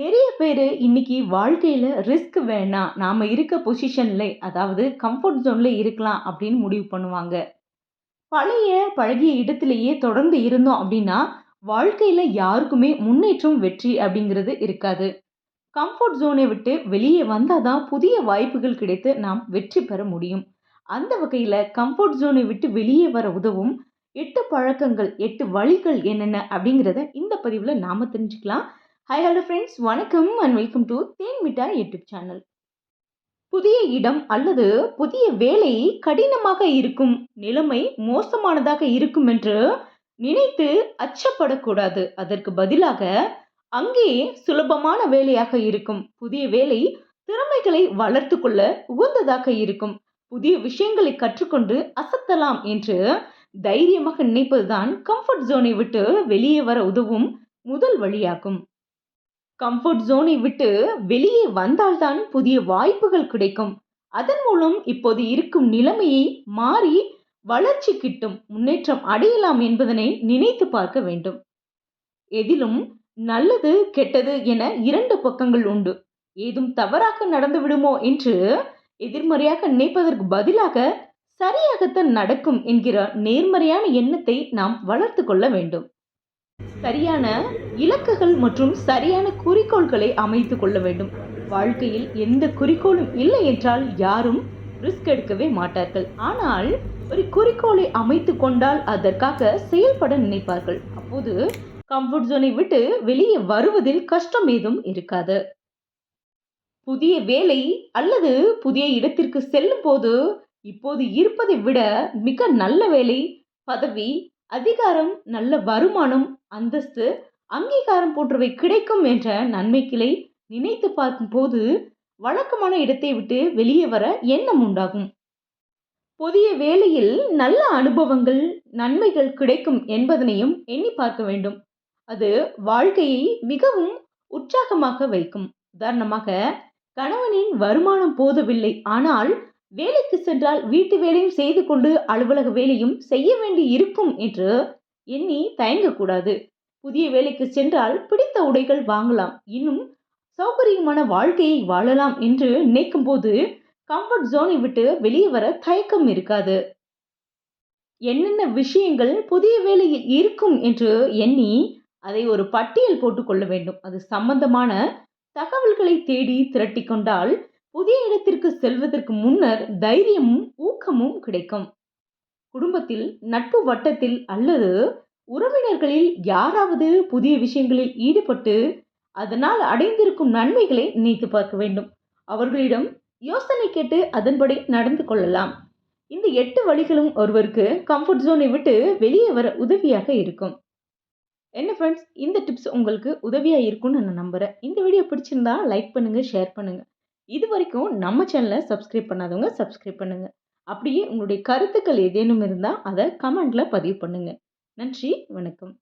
நிறைய பேர் இன்னைக்கு வாழ்க்கையில் ரிஸ்க் வேணாம். நாம் இருக்க பொசிஷனில் அதாவது கம்ஃபோர்ட் ஜோனில் இருக்கலாம் அப்படின்னு முடிவு பண்ணுவாங்க. பழைய பழகிய இடத்துலையே தொடர்ந்து இருந்தோம் அப்படின்னா, வாழ்க்கையில் யாருக்குமே முன்னேற்றம், வெற்றி அப்படிங்கிறது இருக்காது. கம்ஃபோர்ட் ஜோனை விட்டு வெளியே வந்தால் தான் புதிய வாய்ப்புகள் கிடைத்து நாம் வெற்றி பெற முடியும். அந்த வகையில் கம்ஃபோர்ட் ஜோனை விட்டு வெளியே வர உதவும் எட்டு பழக்கங்கள், எட்டு வழிகள் என்னென்ன அப்படிங்கிறத இந்த பதிவில் நாம் தெரிஞ்சுக்கலாம். ஹாய் ஹலோ ஃப்ரெண்ட்ஸ் வணக்கம் and welcome to Then Mittai YouTube channel. புதிய இடம் அல்லது புதிய வேலை கடினமாக இருக்கும், நிலைமை மோசமானதாக இருக்கும் என்று நினைத்து அச்சப்படக்கூடாது. அதற்கு பதிலாக அங்கேயே சுலபமான வேலையாக இருக்கும். புதிய வேலை திறமைகளை வளர்த்து கொள்ள உகந்ததாக இருக்கும். புதிய விஷயங்களை கற்றுக்கொண்டு அசத்தலாம் என்று தைரியமாக நினைப்பதுதான் கம்ஃபர்ட் ஜோனை விட்டு வெளியே வர உதவும் முதல் வழியாகும். கம்ஃபர்ட் ஜோனை விட்டு வெளியே வந்தால்தான் புதிய வாய்ப்புகள் கிடைக்கும். அதன் மூலம் இப்போது இருக்கும் நிலைமையை மாறி வளர்ச்சி கிட்டும், முன்னேற்றம் அடையலாம் என்பதனை நினைத்து பார்க்க வேண்டும். எதிலும் நல்லது, கெட்டது என இரண்டு பக்கங்கள் உண்டு. ஏதும் தவறாக நடந்து விடுமோ என்று எதிர்மறையாக நினைப்பதற்கு பதிலாக சரியாகத்தான் நடக்கும் என்கிற நேர்மறையான எண்ணத்தை நாம் வளர்த்து கொள்ள வேண்டும். சரியான இலக்குகள் மற்றும் சரியான குறிக்கோள்களை அமைத்து கொள்ள வேண்டும். வாழ்க்கையில் எந்த குறிக்கோளும் இல்லை என்றால் யாரும் ரிஸ்க் எடுக்கவே மாட்டார்கள். ஆனால் ஒரு குறிக்கோளை அமைத்து கொண்டால் அதற்காக செயல்பட நினைப்பார்கள். அப்போது கம்ஃபர்ட் ஜோனை விட்டு வெளியே வருவதில் கஷ்டம் ஏதும் இருக்காது. புதிய வேலை அல்லது புதிய இடத்திற்கு செல்லும் போது இப்போது இருப்பதை விட மிக நல்ல வேலை, பதவி, அதிகாரம், நல்ல வருமானம், அந்தஸ்து, அங்கீகாரம் போன்றவை கிடைக்கும் என்ற நன்மைகளை நினைத்து பார்க்கும்போது வழக்கமான இடத்தை விட்டு வெளியே வர எண்ணம் உண்டாகும். புதிய வேலையில் நல்ல அனுபவங்கள், நன்மைகள் கிடைக்கும் என்பதனையும் எண்ணி பார்க்க வேண்டும். அது வாழ்க்கையை மிகவும் உற்சாகமாக வைக்கும். உதாரணமாக கணவனின் வருமானம் போதவில்லை. ஆனால் வேலைக்கு சென்றால் வீட்டு வேலையும் செய்து கொண்டு அலுவலக வேலையும் செய்ய வேண்டி இருக்கும் என்று எண்ணி தயங்கக்கூடாது. புதிய வேலைக்கு சென்றால் பிடித்த உடைகள் வாங்கலாம். இன்னும் சௌகரியமான வாழ்க்கையை வாழலாம் என்று நினைக்கும் போது கம்ஃபர்ட் ஜோனை விட்டு வெளியே வர தயக்கம் இருக்காது. என்னென்ன விஷயங்கள் புதிய வேலையில் இருக்கும் என்று எண்ணி அதை ஒரு பட்டியல் போட்டுக்கொள்ள வேண்டும். அது சம்பந்தமான தகவல்களை தேடி திரட்டி கொண்டால் புதிய இடத்திற்கு செல்வதற்கு முன்னர் தைரியமும், ஊக்கமும் கிடைக்கும். குடும்பத்தில், நட்பு வட்டத்தில் அல்லது உறவினர்களில் யாராவது புதிய விஷயங்களில் ஈடுபட்டு அதனால் அடைந்திருக்கும் நன்மைகளை நினைத்து பார்க்க வேண்டும். அவர்களிடம் யோசனை கேட்டு அதன்படி நடந்து கொள்ளலாம். இந்த எட்டு வழிகளும் ஒருவருக்கு கம்ஃபர்ட் ஜோனை விட்டு வெளியே வர உதவியாக இருக்கும். என்ன ஃப்ரெண்ட்ஸ் இந்த டிப்ஸ் உங்களுக்கு உதவியாக இருக்கும்னு நான் நம்புறேன். இந்த வீடியோ பிடிச்சிருந்தா லைக் பண்ணுங்கள் ஷேர் பண்ணுங்கள் இது வரைக்கும் நம்ம சேனலை சப்ஸ்கிரைப் பண்ணாதவங்க சப்ஸ்கிரைப் பண்ணுங்கள் அப்படியே உங்களுடைய கருத்துக்கள் ஏதேனும் இருந்தால் அதை கமெண்ட்ல பதிவு பண்ணுங்க. நன்றி, வணக்கம்.